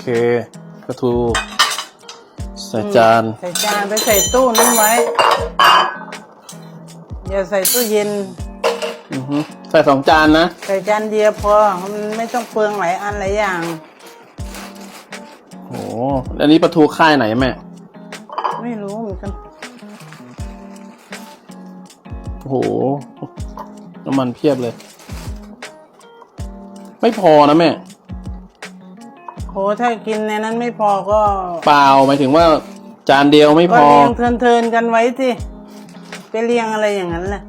เคกระทูใส่จาน ใส่จานไปใส่ตู้นั้นไว้อย่าใส่ตู้เย็น อือฮึใส่สองจานนะ ใส่จานเดียวพอ มันไม่ต้องเปลืองหลายอันหลายอย่างโอ้อันนี้ปลาทูค่ายไหนแม่ ไม่รู้เหมือนกัน โอ้โห น้ำมันเพียบเลย ไม่พอนะแม่ โหถ้ากินในนั้นไม่พอก็เปล่าหมายถึงว่าจานเดียวไม่ก็พอ เรียงเทินๆกันไว้สิไปเรียงอะไรอย่างนั้นแหละ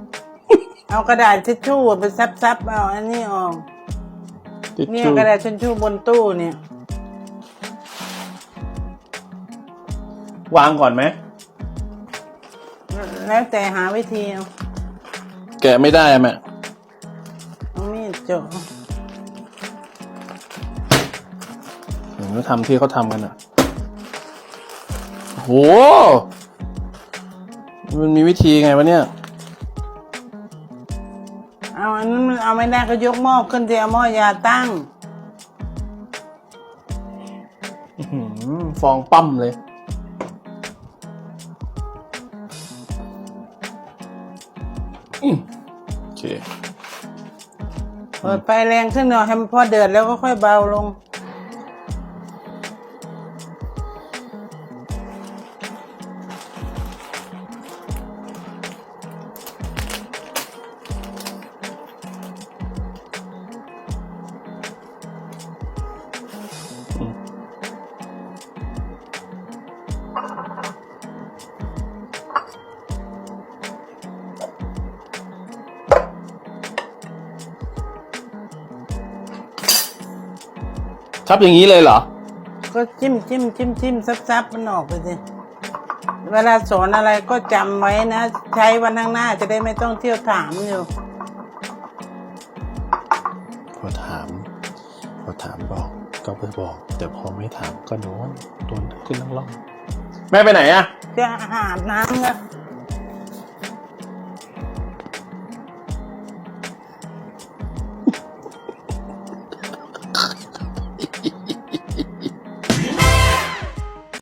เอากระดาษทิชชู่ไปซับๆเอาอันนี้ออกทิชเนี่ยชู่กระดาษทิชชู่บนตู้เนี่ยวางก่อนไหม แล้วแต่หาวิธีเอาแกะไม่ได้อะแม่เอามีดเจาะ ทำที่เขาทำกันอะโอ้โห มันมีวิธีไงวะเนี่ย เอาอันนั้นมันเอาไม่ได้ก็ยกหม้อขึ้นสิเอาหม้อยาตั้ง อื้อหือฟองปั้มเลย อืมโอเค เปิดไฟแรงขึ้นหน่อยให้มันพอเดือดแล้วก็ค่อยเบาลง ทับอย่างนี้เลยเหรอ ก็จิ้มจิ้มจิ้มจิ้มซับซับมันออกไปสิเวลาสอนอะไรก็จำไว้นะ ใช้วันข้างหน้าจะได้ไม่ต้องเที่ยวถามอยู่พอถามพอถามบอกก็ไปบอก แต่พอไม่ถามก็โดนโดนขึ้นล่องๆแม่ไปไหนอะจะอาบน้ำนะ